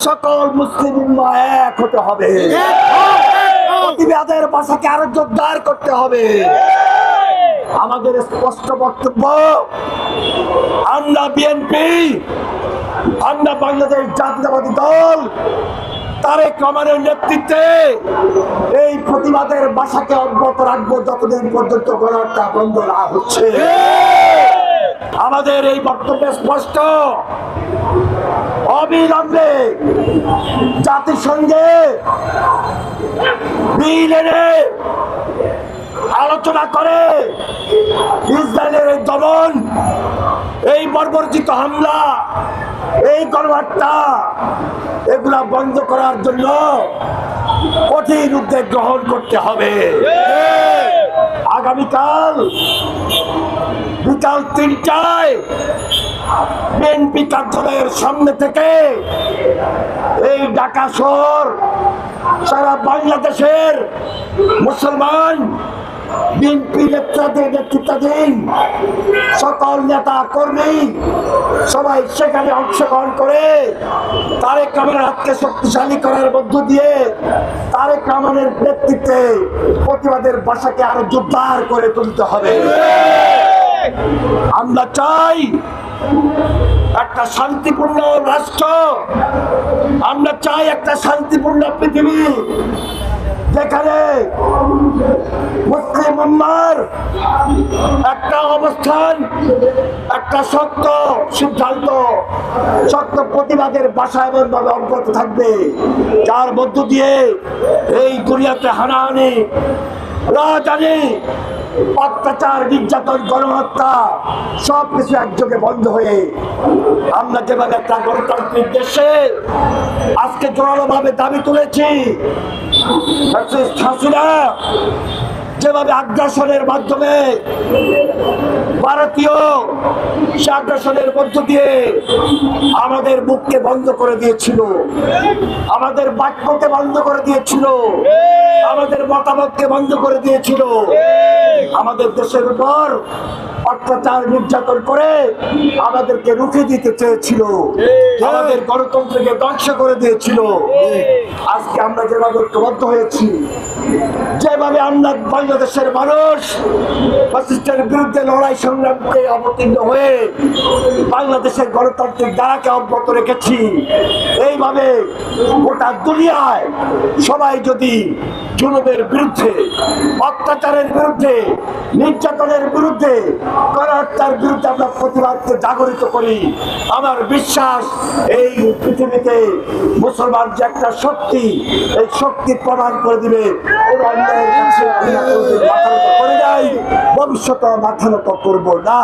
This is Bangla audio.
সকল মুসলিম এক হতে হবে। প্রতিবাদের ভাষাকে আরও জোরদার করতে হবে। আমাদের স্পষ্ট বক্তব্য আমরা বিএনপি আমরা বাংলাদেশ জাতীয়তাবাদী দল তারেক রহমানের নেতৃত্বে এই প্রতিবাদের ভাষাকে অব্যাহত রাখব যতদিন পর্যন্ত গণহত্যা বন্ধ না হচ্ছে। আমাদের এই বক্তব্য স্পষ্ট। অবিলম্বে জাতিসংঘে বিল এনে আলোচনা করে ইসরায়েলের এই দমন, এই বর্বরচিত হামলা, এই গণহত্যা, এগুলা বন্ধ করার জন্য কঠিন উদ্যোগ গ্রহণ করতে হবে। আগামীকাল বিকাল তিনটায় বিএনপি কার্যালয়ের সামনে থেকে এই ঢাকা শহর, সারা বাংলাদেশের মুসলমান, বিএনপি নেতৃত্বাধীন নেতৃত্বাধীন সকল নেতা কর্মী সবাই সেখানে অংশগ্রহণ করে তারেক রহমানের হাতকে শক্তিশালী করার মধ্য দিয়ে তারেক রহমানের নেতৃত্বে প্রতিবাদের ভাষাকে আরও জোরদার করে তুলতে হবে। আমরা চাই একটা শান্তিপূর্ণ রাষ্ট্র। আমরা চাই একটা শান্তিপূর্ণ পৃথিবী যেখানে মুসলিম উম্মার একটা অবস্থান, একটা সত্য সিদ্ধান্ত, সত্য প্রতিবাদের বাসা এবং ভাবে অব্যাহত থাকবে। যার মধ্য দিয়ে এই দুনিয়াতে হানাহানি রাজানি অত্যাচার, নির্যাতন, গণহত্যা একযোগে বন্ধ হয়ে আমরা যেভাবে একটা গণতান্ত্রিক দেশে আজকে দাবি তুলেছি যেভাবে আগ্রাসনের মাধ্যমে ভারতীয় মধ্য দিয়ে আমাদের মুখকে বন্ধ করে দিয়েছিল, আমাদের বাক্যকে বন্ধ করে দিয়েছিল, আমাদের মতামতকে বন্ধ করে দিয়েছিল। আমাদের দেশের উপর অত্যাচার নির্যাতন করে আমাদেরকে রুখে দিতে চেয়েছিল। আমাদের গণতন্ত্রকে ধ্বংস করে দিয়েছিল। আজকে আমরা যেভাবে ঐক্যবদ্ধ হয়েছি যেভাবে আমরা বাংলাদেশের মানুষ ফ্যাসিস্টের বিরুদ্ধে লড়াই সংগ্রামকে অবতীর্ণ হয়ে বাংলাদেশের গণতান্ত্রিক ধারাকে অব্যাহত রেখেছি এইভাবে গোটা দুনিয়ায় সবাই যদি জুলুমের বিরুদ্ধে অত্যাচারের বিরুদ্ধে নির্যাতনের বিরুদ্ধে গণহত্যার বিরুদ্ধে আমরা প্রতিবাদকে জাগরিত করি। আমার বিশ্বাস, এই পৃথিবীতে মুসলমান যে একটা শক্তি, এই শক্তি প্রমাণ করে দিবে ভবিষ্যতে মাথা নত করব না।